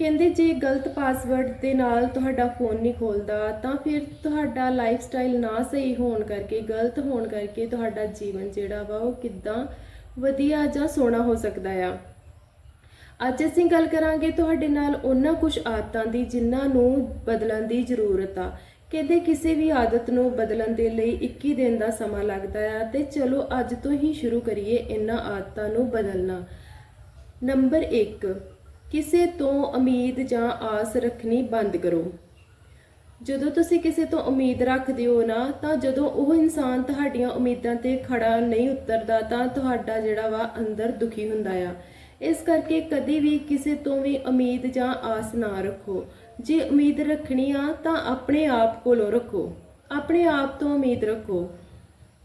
ਕਹਿੰਦੇ ਜੇ ਗਲਤ ਪਾਸਵਰਡ ਦੇ ਨਾਲ ਤੁਹਾਡਾ ਫੋਨ ਨਹੀਂ ਖੋਲਦਾ, ਤਾਂ ਫਿਰ ਤੁਹਾਡਾ ਲਾਈਫ ਸਟਾਈਲ ਨਾ ਸਹੀ ਹੋਣ ਕਰਕੇ, ਗਲਤ ਹੋਣ ਕਰਕੇ ਤੁਹਾਡਾ ਜੀਵਨ ਜਿਹੜਾ ਵਾ ਉਹ ਕਿੱਦਾਂ ਵਧੀਆ ਜਾਂ ਸੋਹਣਾ ਹੋ ਸਕਦਾ ਆ। ਅੱਜ ਅਸੀਂ ਗੱਲ ਕਰਾਂਗੇ ਤੁਹਾਡੇ ਨਾਲ ਉਹਨਾਂ ਕੁਝ ਆਦਤਾਂ ਦੀ ਜਿਨ੍ਹਾਂ ਨੂੰ ਬਦਲਣ ਦੀ ਜ਼ਰੂਰਤ ਆ। ਕਹਿੰਦੇ ਕਿਸੇ ਵੀ ਆਦਤ ਨੂੰ ਬਦਲਣ ਦੇ ਲਈ 21 ਦਿਨ ਦਾ ਸਮਾਂ ਲੱਗਦਾ ਆ ਤੇ ਚਲੋ ਅੱਜ ਤੋਂ ਹੀ ਸ਼ੁਰੂ ਕਰੀਏ ਇਹਨਾਂ ਆਦਤਾਂ ਨੂੰ ਬਦਲਣਾ। ਨੰਬਰ 1 ਕਿਸੇ ਤੋਂ ਉਮੀਦ ਜਾਂ ਆਸ ਰੱਖਣੀ ਬੰਦ ਕਰੋ। ਜਦੋਂ ਤੁਸੀਂ ਕਿਸੇ ਤੋਂ ਉਮੀਦ ਰੱਖਦੇ ਹੋ ਨਾ, ਤਾਂ ਜਦੋਂ ਉਹ ਇਨਸਾਨ ਤੁਹਾਡੀਆਂ ਉਮੀਦਾਂ ਤੇ ਖੜਾ ਨਹੀਂ ਉਤਰਦਾ, ਤਾਂ ਤੁਹਾਡਾ ਜਿਹੜਾ ਵਾ ਅੰਦਰ ਦੁਖੀ ਹੁੰਦਾ ਆ। ਇਸ ਕਰਕੇ ਕਦੇ ਵੀ ਕਿਸੇ ਤੋਂ ਵੀ ਉਮੀਦ ਜਾਂ ਆਸ ਨਾ ਰੱਖੋ। ਜੇ ਉਮੀਦ ਰੱਖਣੀ ਆ, ਤਾਂ ਆਪਣੇ ਆਪ ਕੋਲੋਂ ਰੱਖੋ। ਆਪਣੇ ਆਪ ਤੋਂ ਉਮੀਦ ਰੱਖੋ।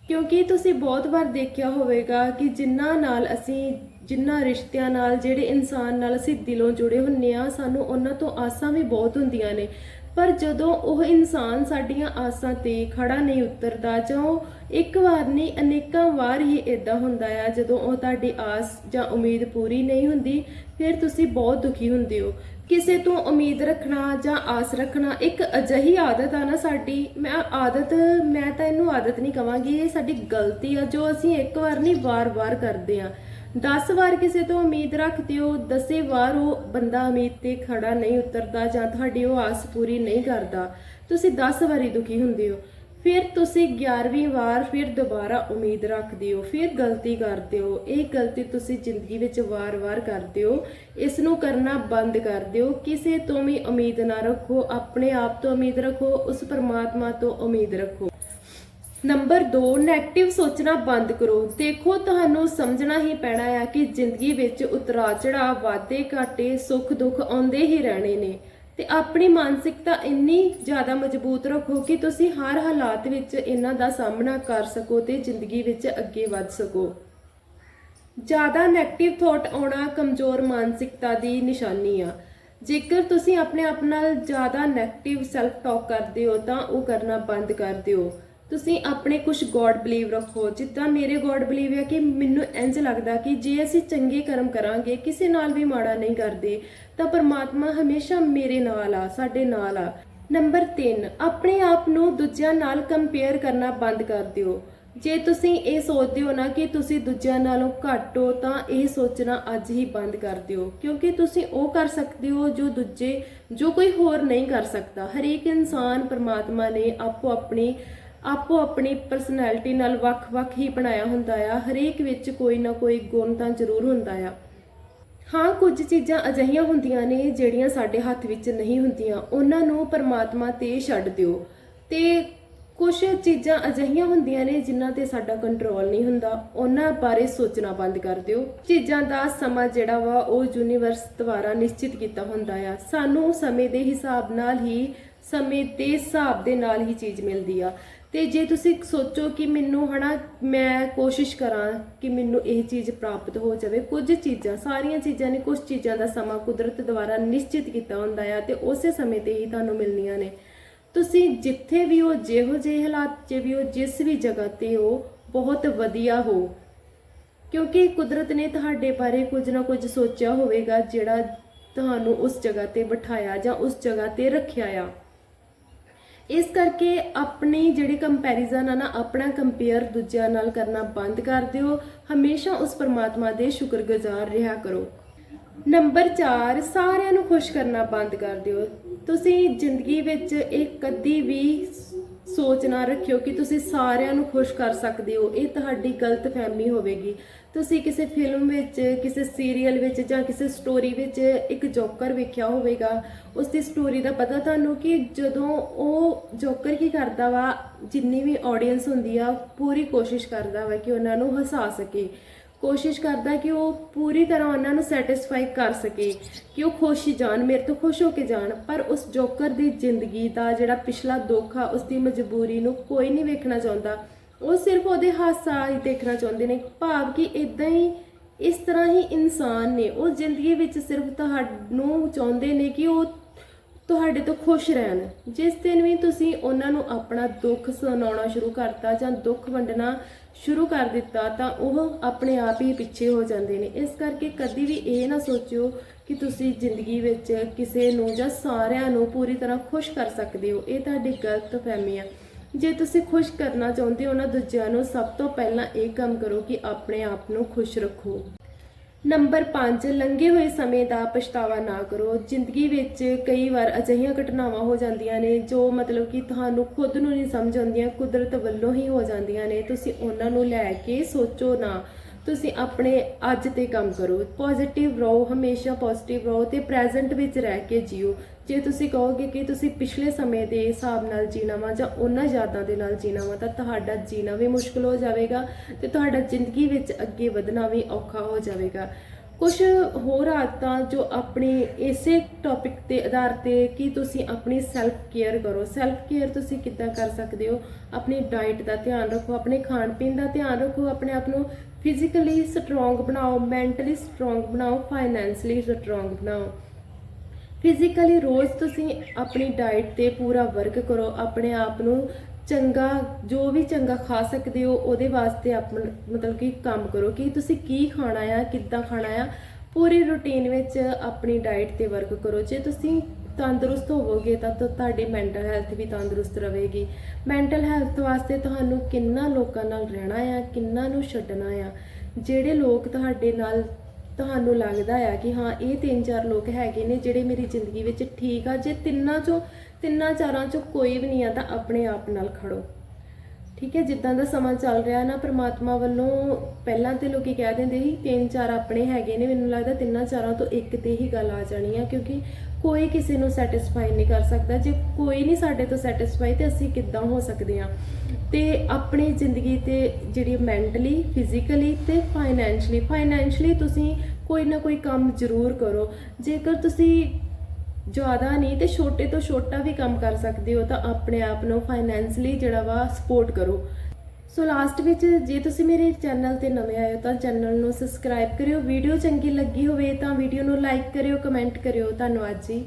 ਕਿਉਂਕਿ ਤੁਸੀਂ ਬਹੁਤ ਵਾਰ ਦੇਖਿਆ ਹੋਵੇਗਾ ਕਿ ਜਿਨ੍ਹਾਂ ਨਾਲ ਅਸੀਂ ਜਿਨ੍ਹਾਂ ਰਿਸ਼ਤਿਆਂ ਨਾਲ, ਜਿਹੜੇ ਇਨਸਾਨ ਨਾਲ ਅਸੀਂ ਦਿਲੋਂ ਜੁੜੇ ਹੁੰਨੇ ਆ, ਸਾਨੂੰ ਉਹਨਾਂ ਤੋਂ ਆਸਾਂ ਵੀ ਬਹੁਤ ਹੁੰਦੀਆਂ ਨੇ। ਪਰ ਜਦੋਂ ਉਹ ਇਨਸਾਨ ਸਾਡੀਆਂ ਆਸਾਂ ਤੇ ਖੜਾ ਨਹੀਂ ਉਤਰਦਾ, ਜਾਂ ਉਹ ਇੱਕ ਵਾਰ ਨਹੀਂ, ਅਨੇਕਾਂ ਵਾਰ ਹੀ ਇਦਾਂ ਹੁੰਦਾ ਆ, ਜਦੋਂ ਉਹ ਤੁਹਾਡੀ ਆਸ ਜਾਂ ਉਮੀਦ ਪੂਰੀ ਨਹੀਂ ਹੁੰਦੀ, ਫਿਰ ਤੁਸੀਂ ਬਹੁਤ ਦੁਖੀ ਹੁੰਦੇ ਹੋ। ਕਿਸੇ ਤੋਂ ਉਮੀਦ ਰੱਖਣਾ ਜਾਂ ਆਸ ਰੱਖਣਾ ਇੱਕ ਅਜਿਹੀ ਆਦਤ ਆ ਨਾ ਸਾਡੀ, ਮੈਂ ਆਦਤ, ਮੈਂ ਤਾਂ ਇਹਨੂੰ ਆਦਤ ਨਹੀਂ ਕਵਾਂਗੀ, ਇਹ ਸਾਡੀ ਗਲਤੀ ਆ ਜੋ ਅਸੀਂ ਇੱਕ ਵਾਰ ਨਹੀਂ, ਵਾਰ-ਵਾਰ ਕਰਦੇ ਆ। 10 ਵਾਰ ਕਿਸੇ ਤੋਂ ਉਮੀਦ ਰੱਖਦੇ ਹੋ ਦਸੇ ਵਾਰ ਉਹ ਬੰਦਾ ਉਮੀਦ ਤੇ ਖੜਾ ਨਹੀਂ ਉਤਰਦਾ ਜਾਂ ਤੁਹਾਡੀ ਉਹ ਆਸ ਪੂਰੀ ਨਹੀਂ ਕਰਦਾ। ਤੁਸੀਂ 10 ਵਾਰੀ ਦੁਖੀ ਹੁੰਦੇ ਹੋ। ਫਿਰ ਤੁਸੀਂ 11ਵੀਂ ਵਾਰ ਫਿਰ ਦੁਬਾਰਾ ਉਮੀਦ ਰੱਖਦੇ ਹੋ ਫਿਰ ਗਲਤੀ ਕਰਦੇ ਹੋ ਇਹ ਗਲਤੀ ਤੁਸੀਂ ਜ਼ਿੰਦਗੀ ਵਿੱਚ ਵਾਰ-ਵਾਰ ਕਰਦੇ ਹੋ। ਇਸ ਨੂੰ ਕਰਨਾ ਬੰਦ ਕਰ ਦਿਓ। ਕਿਸੇ ਤੋਂ ਵੀ ਉਮੀਦ ਨਾ ਰੱਖੋ, ਆਪਣੇ ਆਪ ਤੋਂ ਉਮੀਦ ਰੱਖੋ, ਉਸ ਪਰਮਾਤਮਾ ਤੋਂ ਉਮੀਦ ਰੱਖੋ। ਨੰਬਰ 2 네ਗੇਟਿਵ ਸੋਚਣਾ ਬੰਦ ਕਰੋ। ਦੇਖੋ, ਤੁਹਾਨੂੰ ਸਮਝਣਾ ਹੀ ਪੈਣਾ ਹੈ ਕਿ ਜ਼ਿੰਦਗੀ ਵਿੱਚ ਉਤਰਾ ਚੜਾ ਵਾਧੇ ਘਾਟੇ, ਸੁੱਖ ਦੁੱਖ ਆਉਂਦੇ ਹੀ ਰਹਿਣੇ ਨੇ। ਤੇ ਆਪਣੀ ਮਾਨਸਿਕਤਾ ਇੰਨੀ ਜ਼ਿਆਦਾ ਮਜ਼ਬੂਤ ਰੱਖੋ ਕਿ ਤੁਸੀਂ ਹਰ ਹਾਲਾਤ ਵਿੱਚ ਇਹਨਾਂ ਦਾ ਸਾਹਮਣਾ ਕਰ ਸਕੋ ਤੇ ਜ਼ਿੰਦਗੀ ਵਿੱਚ ਅੱਗੇ ਵੱਧ ਸਕੋ। ਜ਼ਿਆਦਾ 네ਗੇਟਿਵ ਥੋਟ ਆਉਣਾ ਕਮਜ਼ੋਰ ਮਾਨਸਿਕਤਾ ਦੀ ਨਿਸ਼ਾਨੀ ਆ। ਜੇਕਰ ਤੁਸੀਂ ਆਪਣੇ ਆਪ ਨਾਲ ਜ਼ਿਆਦਾ 네ਗੇਟਿਵ ਸੈਲਫ ਟਾਕ ਕਰਦੇ ਹੋ ਤਾਂ ਉਹ ਕਰਨਾ ਬੰਦ ਕਰ ਦਿਓ। ਤੁਸੀਂ ਆਪਣੇ ਕੁਝ ਗੋਡ ਬਲੀਵ ਰੱਖੋ। ਜਿੱਦਾਂ ਮੇਰੇ ਗੋਡ ਬਲੀਵ ਹੈ ਕਿ ਮੈਨੂੰ ਇੰਜ ਲੱਗਦਾ ਕਿ ਜੇ ਅਸੀਂ ਚੰਗੇ ਕਰਮ ਕਰਾਂਗੇ, ਕਿਸੇ ਨਾਲ ਵੀ ਮਾੜਾ ਨਹੀਂ ਕਰਦੇ, ਤਾਂ ਪਰਮਾਤਮਾ ਹਮੇਸ਼ਾ ਮੇਰੇ ਨਾਲ ਆ, ਸਾਡੇ ਨਾਲ ਆ। ਨੰਬਰ 3 ਆਪਣੇ ਆਪ ਨੂੰ ਦੂਜਿਆਂ ਨਾਲ ਕੰਪੇਅਰ ਕਰਨਾ ਬੰਦ ਕਰ ਦਿਓ। ਜੇ ਤੁਸੀਂ ਇਹ ਸੋਚਦੇ ਹੋ ਨਾ ਕਿ ਤੁਸੀਂ ਦੂਜਿਆਂ ਨਾਲੋਂ ਘੱਟ ਹੋ, ਤਾਂ ਇਹ ਸੋਚਣਾ ਅੱਜ ਹੀ ਬੰਦ ਕਰ ਦਿਓ। ਕਿਉਂਕਿ ਤੁਸੀਂ ਉਹ ਕਰ ਸਕਦੇ ਹੋ ਜੋ ਦੂਜੇ, ਜੋ ਕੋਈ ਹੋਰ ਨਹੀਂ ਕਰ ਸਕਦਾ। ਹਰੇਕ ਇਨਸਾਨ ਪਰਮਾਤਮਾ ਨੇ ਆਪੋ ਆਪਣੀ ਆਪੋ ਆਪਣੀ ਪਰਸਨੈਲਿਟੀ ਨਾਲ ਵੱਖ-ਵੱਖ ਹੀ ਬਣਾਇਆ ਹੁੰਦਾ ਆ। ਹਰੇਕ ਵਿੱਚ ਕੋਈ ਨਾ ਕੋਈ ਗੁਣ ਤਾਂ ਜ਼ਰੂਰ ਹੁੰਦਾ ਆ। ਹਾਂ, ਕੁਝ ਚੀਜ਼ਾਂ ਅਜਿਹੀਆਂ ਹੁੰਦੀਆਂ ਨੇ ਜਿਹੜੀਆਂ ਸਾਡੇ ਹੱਥ ਵਿੱਚ ਨਹੀਂ ਹੁੰਦੀਆਂ। ਉਹਨਾਂ ਨੂੰ ਪਰਮਾਤਮਾ ਤੇ ਛੱਡ ਦਿਓ। ਤੇ ਕੁਝ ਚੀਜ਼ਾਂ ਅਜਿਹੀਆਂ ਹੁੰਦੀਆਂ ਨੇ ਜਿਨ੍ਹਾਂ ਤੇ ਸਾਡਾ ਕੰਟਰੋਲ ਨਹੀਂ ਹੁੰਦਾ। ਉਹਨਾਂ ਬਾਰੇ ਸੋਚਣਾ ਬੰਦ ਕਰ ਦਿਓ। ਚੀਜ਼ਾਂ ਦਾ ਸਮਾਂ ਜਿਹੜਾ ਵਾ, ਉਹ ਯੂਨੀਵਰਸ ਦੁਆਰਾ ਨਿਸ਼ਚਿਤ ਕੀਤਾ ਹੁੰਦਾ ਆ। ਸਾਨੂੰ ਸਮੇਂ ਦੇ ਹਿਸਾਬ ਨਾਲ ਹੀ, ਸਮੇਂ ਦੇ ਹਿਸਾਬ ਦੇ ਨਾਲ ਹੀ ਚੀਜ਼ ਮਿਲਦੀ ਆ। ਤੇ ਜੇ ਤੁਸੀਂ ਸੋਚੋ ਕਿ ਮੈਨੂੰ ਹਨਾ, ਮੈਂ ਕੋਸ਼ਿਸ਼ ਕਰਾਂ ਕਿ ਮੈਨੂੰ ਇਹ ਚੀਜ਼ ਪ੍ਰਾਪਤ ਹੋ ਜਾਵੇ, ਕੁਝ ਚੀਜ਼ਾਂ, ਸਾਰੀਆਂ ਚੀਜ਼ਾਂ ਨੇ, ਕੁਝ ਚੀਜ਼ਾਂ ਦਾ ਸਮਾਂ ਕੁਦਰਤ ਦੁਆਰਾ ਨਿਸ਼ਚਿਤ ਕੀਤਾ ਹੁੰਦਾ ਆ ਤੇ ਉਸੇ ਸਮੇਂ ਤੇ ਹੀ ਤੁਹਾਨੂੰ ਮਿਲਣੀਆਂ ਨੇ। ਤੁਸੀਂ ਜਿੱਥੇ ਵੀ ਹੋ, ਜਿਹੋ ਜਿਹੇ ਹਾਲਾਤ 'ਚ ਵੀ ਹੋ, ਜਿਸ ਵੀ ਜਗ੍ਹਾ ਤੇ ਹੋ, ਬਹੁਤ ਵਧੀਆ ਹੋ। ਕਿਉਂਕਿ ਕੁਦਰਤ ਨੇ ਤੁਹਾਡੇ ਬਾਰੇ ਕੁਝ ਨਾ ਕੁਝ ਸੋਚਿਆ ਹੋਵੇਗਾ ਜਿਹੜਾ ਤੁਹਾਨੂੰ ਉਸ ਜਗ੍ਹਾ ਤੇ ਬਿਠਾਇਆ ਜਾਂ ਉਸ ਜਗ੍ਹਾ ਤੇ ਰੱਖਿਆ ਆ। ਇਸ ਕਰਕੇ ਆਪਣੇ ਜਿਹੜੇ ਕੰਪੈਰੀਜ਼ਨ ਆ ਨਾ, ਆਪਣਾ ਕੰਪੇਅਰ ਦੂਜਿਆਂ ਨਾਲ ਕਰਨਾ ਬੰਦ ਕਰ ਦਿਓ। ਹਮੇਸ਼ਾ ਉਸ ਪਰਮਾਤਮਾ ਦੇ ਸ਼ੁਕਰਗੁਜ਼ਾਰ ਰਿਹਾ ਕਰੋ। ਨੰਬਰ 4 ਸਾਰਿਆਂ ਨੂੰ ਖੁਸ਼ ਕਰਨਾ ਬੰਦ ਕਰ ਦਿਓ। ਤੁਸੀਂ ਜ਼ਿੰਦਗੀ ਵਿੱਚ ਇਹ ਕਦੀ ਵੀ ਸੋਚ ਨਾ ਰੱਖਿਓ ਕਿ ਤੁਸੀਂ ਸਾਰਿਆਂ ਨੂੰ ਖੁਸ਼ ਕਰ ਸਕਦੇ ਹੋ। ਇਹ ਤੁਹਾਡੀ ਗਲਤ ਫਹਿਮੀ ਹੋਵੇਗੀ। ਤੁਸੀਂ ਕਿਸੇ ਫਿਲਮ ਵਿੱਚ, ਕਿਸੇ ਸੀਰੀਅਲ ਵਿੱਚ ਜਾਂ ਕਿਸੇ ਸਟੋਰੀ ਵਿੱਚ ਇੱਕ ਜੋਕਰ ਵੇਖਿਆ ਹੋਵੇਗਾ। ਉਸ ਦੀ ਸਟੋਰੀ ਦਾ ਪਤਾ ਤੁਹਾਨੂੰ ਕਿ ਜਦੋਂ ਉਹ ਜੋਕਰ ਕੀ ਕਰਦਾ ਵਾ, ਜਿੰਨੀ ਵੀ ਆਡੀਅנס ਹੁੰਦੀ ਆ, ਪੂਰੀ ਕੋਸ਼ਿਸ਼ ਕਰਦਾ ਵਾ ਕਿ ਉਹਨਾਂ ਨੂੰ ਹਸਾ ਸਕੇ। ਕੋਸ਼ਿਸ਼ ਕਰਦਾ ਕਿ ਉਹ ਪੂਰੀ ਤਰ੍ਹਾਂ ਉਹਨਾਂ ਨੂੰ ਸੈਟੀਸਫਾਈ ਕਰ ਸਕੇ ਕਿ ਉਹ ਖੁਸ਼ ਹੀ ਜਾਣ, ਮੇਰੇ ਤੋਂ ਖੁਸ਼ ਹੋ ਕੇ ਜਾਣ। ਪਰ ਉਸ ਜੋਕਰ ਦੀ ਜ਼ਿੰਦਗੀ ਦਾ ਜਿਹੜਾ ਪਿਛਲਾ ਦੁੱਖ ਆ, ਉਸ ਦੀ ਮਜਬੂਰੀ ਨੂੰ ਕੋਈ ਨਹੀਂ ਵੇਖਣਾ ਚਾਹੁੰਦਾ। ਉਹ ਸਿਰਫ ਉਹਦੇ ਹਾਸਾ ਹੀ ਦੇਖਣਾ ਚਾਹੁੰਦੇ ਨੇ, ਭਾਵ ਕਿ ਇਦਾਂ ਹੀ ਇਸ ਤਰ੍ਹਾਂ ਹੀ ਇਨਸਾਨ ਨੇ। ਉਹ ਜ਼ਿੰਦਗੀ ਵਿੱਚ ਸਿਰਫ ਤੁਹਾਨੂੰ ਚਾਹੁੰਦੇ ਨੇ ਕਿ ਉਹ ਤੁਹਾਡੇ ਤੋਂ ਖੁਸ਼ ਰਹਿਣ। ਜਿਸ ਦਿਨ ਵੀ ਤੁਸੀਂ ਉਹਨਾਂ ਨੂੰ ਆਪਣਾ ਦੁੱਖ ਸੁਣਾਉਣਾ ਸ਼ੁਰੂ ਕਰਤਾ ਜਾਂ ਦੁੱਖ ਵੰਡਣਾ ਸ਼ੁਰੂ ਕਰ ਦਿੱਤਾ, ਤਾਂ ਉਹ ਆਪਣੇ ਆਪ ਹੀ ਪਿੱਛੇ ਹੋ ਜਾਂਦੇ ਨੇ। ਇਸ ਕਰਕੇ ਕਦੀ ਵੀ ਇਹ ਨਾ ਸੋਚਿਓ ਕਿ ਤੁਸੀਂ ਜ਼ਿੰਦਗੀ ਵਿੱਚ ਕਿਸੇ ਨੂੰ ਜਾਂ ਸਾਰਿਆਂ ਨੂੰ ਪੂਰੀ ਤਰ੍ਹਾਂ ਖੁਸ਼ ਕਰ ਸਕਦੇ ਹੋ। ਇਹ ਤੁਹਾਡੀ ਗਲਤ ਫਹਿਮੀ ਆ। ਜੇ ਤੁਸੀਂ ਖੁਸ਼ ਕਰਨਾ ਚਾਹੁੰਦੇ ਹੋ ਨਾ, ਦੂਜਿਆਂ ਨੂੰ ਸਭ ਤੋਂ ਪਹਿਲਾਂ ਇਹ ਕੰਮ ਕਰੋ ਕਿ ਆਪਣੇ ਆਪ ਨੂੰ ਖੁਸ਼ ਰੱਖੋ। ਨੰਬਰ 5 ਲੰਘੇ ਹੋਏ ਸਮੇਂ ਦਾ ਪਛਤਾਵਾ ਨਾ ਕਰੋ। ਜ਼ਿੰਦਗੀ ਵਿੱਚ ਕਈ ਵਾਰ ਅਜਿਹੀਆਂ ਘਟਨਾਵਾਂ ਹੋ ਜਾਂਦੀਆਂ ਨੇ ਜੋ ਮਤਲਬ ਕਿ ਤੁਹਾਨੂੰ ਖੁਦ ਨੂੰ ਨਹੀਂ ਸਮਝ ਆਉਂਦੀਆਂ, ਕੁਦਰਤ ਵੱਲੋਂ ਹੀ ਹੋ ਜਾਂਦੀਆਂ ਨੇ। ਤੁਸੀਂ ਉਹਨਾਂ ਨੂੰ ਲੈ ਕੇ ਸੋਚੋ ਨਾ। ਤੁਸੀਂ ਆਪਣੇ ਅੱਜ ਤੇ ਕੰਮ ਕਰੋ। ਪੋਜ਼ਿਟਿਵ ਰਹੋ, ਹਮੇਸ਼ਾ ਪੋਜ਼ਿਟਿਵ ਰਹੋ ਤੇ ਪ੍ਰੈਜ਼ੈਂਟ ਵਿੱਚ ਰਹਿ ਕੇ ਜੀਓ। ਜੇ ਤੁਸੀਂ ਕਹੋਗੇ ਕਿ ਤੁਸੀਂ ਪਿਛਲੇ ਸਮੇਂ ਦੇ ਹਿਸਾਬ ਨਾਲ ਜੀਣਾ ਵਾ ਜਾਂ ਉਹਨਾਂ ਯਾਦਾਂ ਦੇ ਨਾਲ ਜੀਣਾ ਵਾ, ਤਾਂ ਤੁਹਾਡਾ ਜੀਣਾ ਵੀ ਮੁਸ਼ਕਲ ਹੋ ਜਾਵੇਗਾ ਤੇ ਤੁਹਾਡਾ ਜ਼ਿੰਦਗੀ ਵਿੱਚ ਅੱਗੇ ਵਧਣਾ ਵੀ ਔਖਾ ਹੋ ਜਾਵੇਗਾ। ਕੁਝ ਹੋਰ ਆਦਤਾਂ ਜੋ ਆਪਣੇ ਇਸੇ ਟੌਪਿਕ ਦੇ ਆਧਾਰ ਤੇ ਕਿ ਤੁਸੀਂ ਆਪਣੀ ਸੈਲਫ ਕੇਅਰ ਕਰੋ। ਸੈਲਫ ਕੇਅਰ ਤੁਸੀਂ ਕਿੱਦਾਂ ਕਰ ਸਕਦੇ ਹੋ? ਆਪਣੀ ਡਾਈਟ ਦਾ ਧਿਆਨ ਰੱਖੋ, ਆਪਣੇ ਖਾਣ ਪੀਣ ਦਾ ਧਿਆਨ ਰੱਖੋ, ਆਪਣੇ ਆਪ ਨੂੰ ਫਿਜ਼ੀਕਲੀ ਸਟਰੋਂਗ ਬਣਾਓ ਮੈਂਟਲੀ ਸਟਰੋਂਗ ਬਣਾਓ ਫਾਈਨੈਂਸ਼ਲੀ ਸਟਰੋਂਗ ਬਣਾਓ। ਫਿਜ਼ੀਕਲੀ ਰੋਜ਼ ਤੁਸੀਂ ਆਪਣੀ ਡਾਈਟ ਤੇ ਪੂਰਾ ਵਰਕ ਕਰੋ, ਆਪਣੇ ਆਪ ਨੂੰ ਚੰਗਾ, ਜੋ ਵੀ ਚੰਗਾ ਖਾ ਸਕਦੇ ਹੋ, ਉਹਦੇ ਵਾਸਤੇ ਆਪਣ ਮਤਲਬ ਕਿ ਕੰਮ ਕਰੋ। ਕਿ ਤੁਸੀਂ ਕੀ ਖਾਣਾ ਆ, ਕਿੱਦਾਂ ਖਾਣਾ ਆ, ਪੂਰੀ ਰੁਟੀਨ ਵਿੱਚ ਆਪਣੀ ਡਾਈਟ ਤੇ ਵਰਕ ਕਰੋ। ਜੇ ਤੁਸੀਂ ਤੰਦਰੁਸਤ ਹੋਵੋਗੇ, ਤਾਂ ਤੁਹਾਡੀ ਮੈਂਟਲ ਹੈਲਥ ਵੀ ਤੰਦਰੁਸਤ ਰਹੇਗੀ। ਮੈਂਟਲ ਹੈਲਥ ਵਾਸਤੇ ਤੁਹਾਨੂੰ ਕਿੰਨਾ ਲੋਕਾਂ ਨਾਲ ਰਹਿਣਾ ਆ, ਕਿੰਨਾ ਨੂੰ ਛੱਡਣਾ ਆ, ਜਿਹੜੇ ਲੋਕ ਤੁਹਾਡੇ ਨਾਲ ਤੁਹਾਨੂੰ ਲੱਗਦਾ ਆ ਕਿ ਹਾਂ, ਇਹ ਤਿੰਨ ਚਾਰ ਲੋਕ ਹੈਗੇ ਨੇ ਜਿਹੜੇ ਮੇਰੀ ਜ਼ਿੰਦਗੀ ਵਿੱਚ ਠੀਕ ਆ, ਜੇ ਤਿੰਨਾਂ ਚੋਂ, ਤਿੰਨਾਂ ਚਾਰਾਂ ਚੋਂ ਕੋਈ ਵੀ ਨਹੀਂ ਆ ਤਾਂ ਆਪਣੇ ਆਪ ਨਾਲ ਖੜੋ। ਠੀਕ ਹੈ, ਜਿੱਦਾਂ ਦਾ ਸਮਾਂ ਚੱਲ ਰਿਹਾ ਨਾ, ਪ੍ਰਮਾਤਮਾ ਵੱਲੋਂ ਪਹਿਲਾਂ ਤੇ ਲੋਕੀ ਕਹਿ ਦਿੰਦੇ ਸੀ, ਤਿੰਨ ਚਾਰ ਆਪਣੇ ਹੈਗੇ ਨੇ, ਮੈਨੂੰ ਲੱਗਦਾ ਤਿੰਨਾਂ ਚਾਰਾਂ ਤੋਂ ਇੱਕ ਤੇ ਹੀ ਗੱਲ ਆ ਜਾਣੀ ਆ, ਕਿਉਂਕਿ ਕੋਈ ਕਿਸੇ ਨੂੰ ਸੈਟੀਸਫਾਈ ਨਹੀਂ ਕਰ ਸਕਦਾ। ਜੇ ਕੋਈ ਨਹੀਂ ਸਾਡੇ ਤੋਂ ਸੈਟੀਸਫਾਈ ਤੇ ਅਸੀਂ ਕਿੱਦਾਂ ਹੋ ਸਕਦੇ ਆ ਤੇ ਆਪਣੀ ਜ਼ਿੰਦਗੀ ਤੇ ਜਿਹੜੀ ਮੈਂਟਲੀ ਫਿਜ਼ੀਕਲੀ ਤੇ ਫਾਈਨੈਂਸ਼ਲੀ ਫਾਈਨੈਂਸ਼ਲੀ ਤੁਸੀਂ ਕੋਈ ਨਾ ਕੋਈ ਕੰਮ ਜ਼ਰੂਰ ਕਰੋ। ਜੇਕਰ ਤੁਸੀਂ ਜ਼ਿਆਦਾ ਨਹੀਂ ਤੇ ਛੋਟੇ ਤੋਂ ਛੋਟਾ ਵੀ ਕੰਮ ਕਰ ਸਕਦੇ ਹੋ, ਤਾਂ ਆਪਣੇ ਆਪ ਨੂੰ ਫਾਈਨੈਂਸ਼ਲੀ ਜਿਹੜਾ ਵਾ ਸਪੋਰਟ ਕਰੋ। ਸੋ ਲਾਸਟ ਵਿੱਚ ਜੇ ਤੁਸੀਂ ਮੇਰੇ ਚੈਨਲ ਤੇ ਨਵੇਂ ਆਏ ਹੋ ਤਾਂ ਚੈਨਲ ਨੂੰ ਸਬਸਕ੍ਰਾਈਬ ਕਰਿਓ। ਵੀਡੀਓ ਚੰਗੀ ਲੱਗੀ ਹੋਵੇ ਤਾਂ ਵੀਡੀਓ ਨੂੰ ਲਾਈਕ ਕਰਿਓ ਕਮੈਂਟ ਕਰਿਓ। ਧੰਨਵਾਦ ਜੀ।